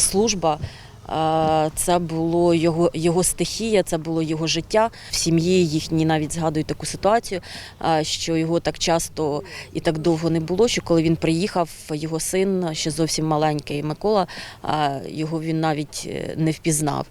служба. е, Це було його, його стихія, це було його життя. В сім'ї їхні навіть згадують таку ситуацію, е, що його так часто і так довго не було. Що коли він приїхав, його син ще зовсім маленький Микола, е, його він навіть не впізнав.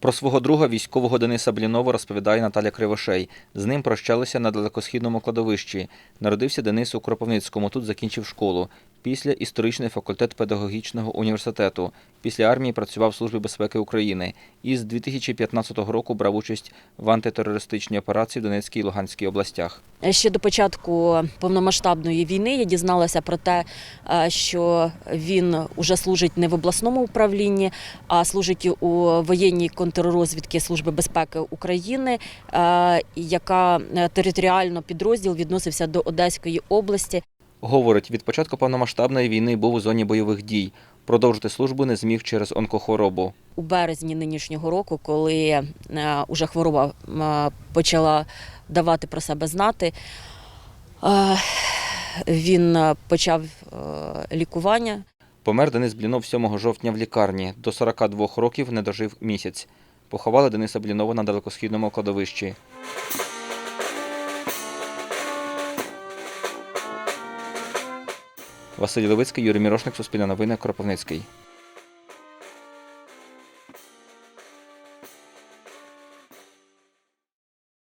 Про свого друга військового Дениса Блінова розповідає Наталя Кривошей. З ним прощалися на далекосхідному кладовищі. Народився Денис у Кропивницькому, тут закінчив школу. Після історичний факультет педагогічного університету. Після армії працював в Службі безпеки України. І з 2015 року брав участь в антитерористичній операції в Донецькій і Луганській областях. Ще до початку повномасштабної війни я дізналася про те, е, що він уже служить не в обласному управлінні, а служить у воєнній контррозвідки Служби безпеки України, е, яка е, територіально підрозділ відносився до Одеської області. Говорить, від початку повномасштабної війни був у зоні бойових дій. Продовжити службу не зміг через онкохворобу. У березні нинішнього року, коли е, уже хвороба е, почала давати про себе знати, е, він почав лікування. Помер Денис Блінов 7 жовтня в лікарні. До 42 років не дожив місяць. Поховали Дениса Блінова на далекосхідному кладовищі. Василь Левицький, Юрій Мірошник, Суспільне новини, Кропивницький.